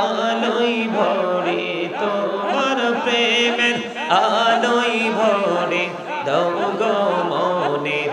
আলোই ভরে তোমার প্রেমের আলোই ভরে দাও গো মনের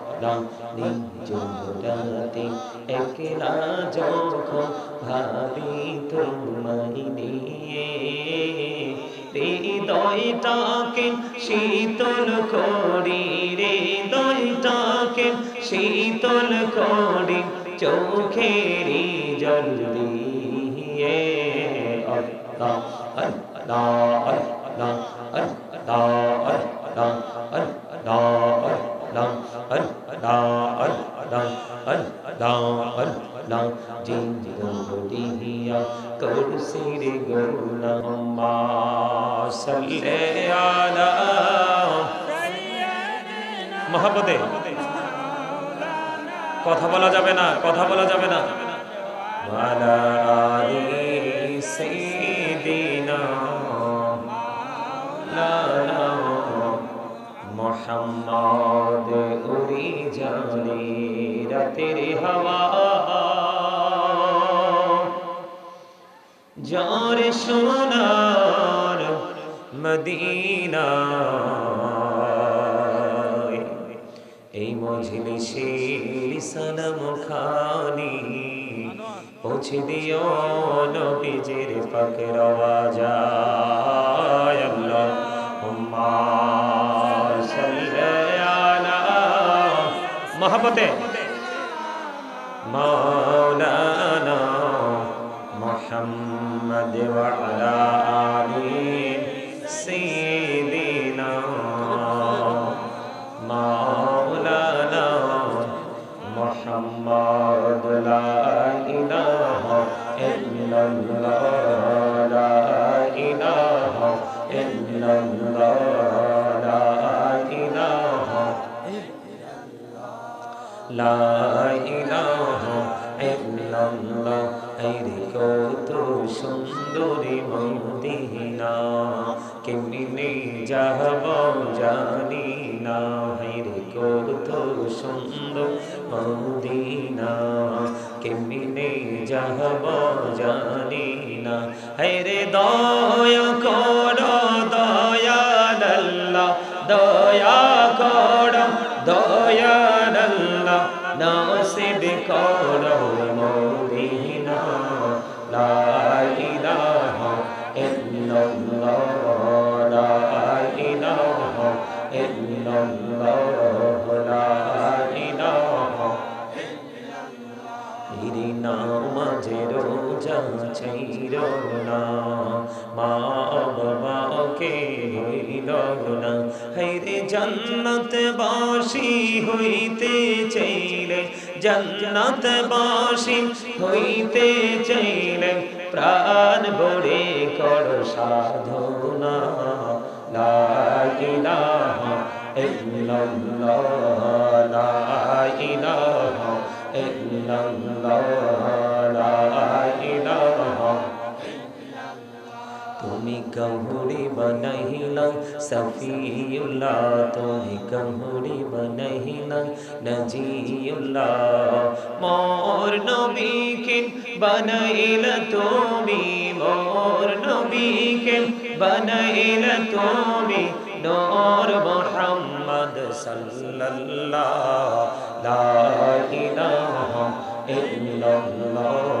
আল্লাহ আল্লাহ নিজরাতে একলা যখন ভাবি তোমায় নিয়ে, হৃদয়টাকে শীতল করি হৃদয়টাকে শীতল করি, চোখেরি জল দিয়ে। আল্লাহ আল্লাহ আল্লাহ আল্লাহ আল্লাহ আল্লাহ মহাপতে কথা বলা যাবে না, কথা বলা যাবে না। মোহাম্মদ উড়ি জানি রাতের হাওয়া। যার সোনার মদিনা এই মজলিসের সালাম খানি পৌঁছে দিও নবীজির পাকের আওয়াজ মহাপতে মৌলানা মোহাম্মদ ওয়ালা محمد لا إله إلا الله لا إله إلا الله لا إله لا إله إلا الله أيديك সুন্দরী মন্দিনা কেমনি যাহব জানি না হেরে করু সুন্দর মদিনা কেমনে যাব জানি না হাইরে দয়া করো দয়াল্লাহ দয়া করো দয়াল্লাহ নাসিব করো মদিনা লা না মা বাবাকে হইল না জান্নাত বাসি হইতে চাইলে জান্নাত বাসি হইতে চাইলে প্রাণ ভরে কর সাধনা। লা ইলাহা ইল্লাল্লাহ, লা তুমি কহুরি বনহিলা সফিউল্লাহ, তুমি কহুরি বনহিলা নজিউল্লাহ। মোর নবীকে বনাইল তুমি, মোর নবীকে বনাইল তুমি, নূর মুহাম্মদ সাল্লাল্লাহ, লা ইলাহা ইল্লাল্লাহ।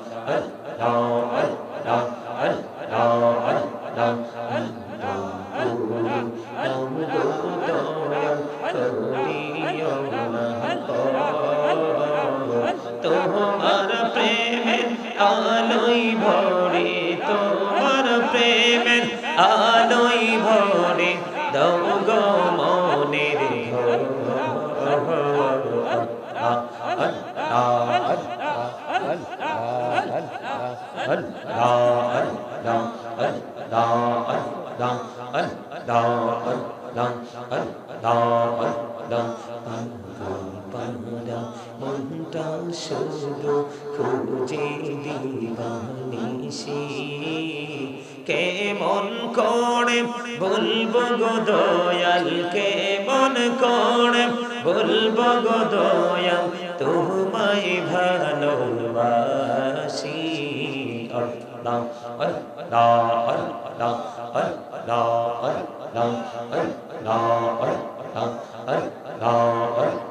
আলোই ভরে তোমার প্রেমের আলোই ভরে দৌ গো মনের মনটা শুধু খুঁজে দিবানিসি কেমন করে বলব গো দয়াল কেমন করে বলব গো দয়াল তোমায় ভালোবাসি আল্লাহ আল্লাহ আল্লাহ আল্লাহ আল্লাহ আল্লাহ আল্লাহ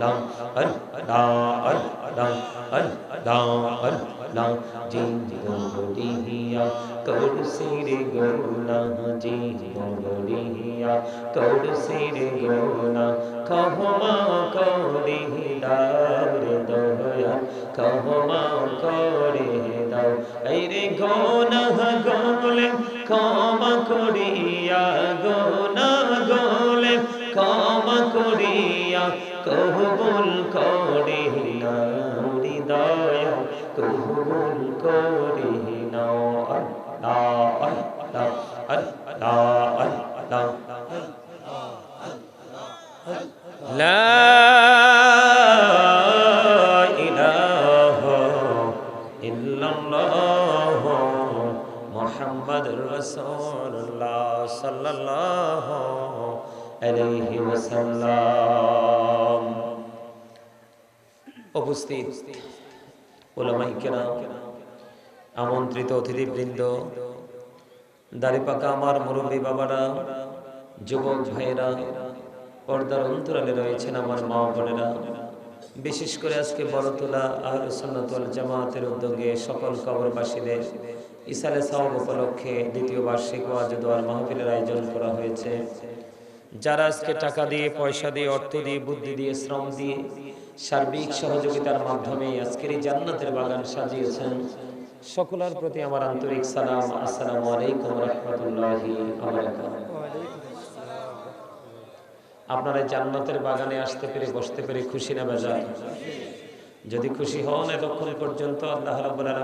long ấn đo ấn long ấn đo ấn long jin do đi hiya cầu si đi guru na jin do đi hiya cầu si đi guru na kaho ma cầu đi da re do ya kaho ma cầu đi da ai re go na go le kaho ma koriya go na কবুল করে হৃদয় কবুল করে নাও আল্লাহ আল্লাহ আল্লাহ আল্লাহ لا إله إلا الله محمد رسول الله صلى الله عليه وسلم উপস্থিত ওলামাই কেরাম, আমন্ত্রিত অতিথিবৃন্দ, দাড়িপাকা আমার মুরব্বী বাবারা, যুবক ভাইয়েরা, পর্দার অন্তরালে রয়েছেন আমার মা বোনেরা। বিশেষ করে আজকে বড়তলা আর সুন্নাতুল জামাতের উদ্যোগে সকল কবরবাসীদের ইসালে সাওয়াব উপলক্ষে দ্বিতীয় বার্ষিক ওয়াজ দোয়ার মাহফিলের আয়োজন করা হয়েছে। যারা আজকে টাকা দিয়ে, পয়সা দিয়ে, অর্থ দিয়ে, বুদ্ধি দিয়ে, শ্রম দিয়ে সার্বিক সহযোগিতার মাধ্যমে আজকের এই জান্নাতের বাগান সাজিয়েছেন। সকলের প্রতি আমার আন্তরিক সালাম, আসসালামু আলাইকুম রহমতুল্লাহি আপনারা জান্নাতের বাগানে আসতে পেরে, বসতে পেরে খুশি না বেজা যদি খুশি হন এতক্ষণ পর্যন্ত আল্লাহ রাব্বুল আলামিন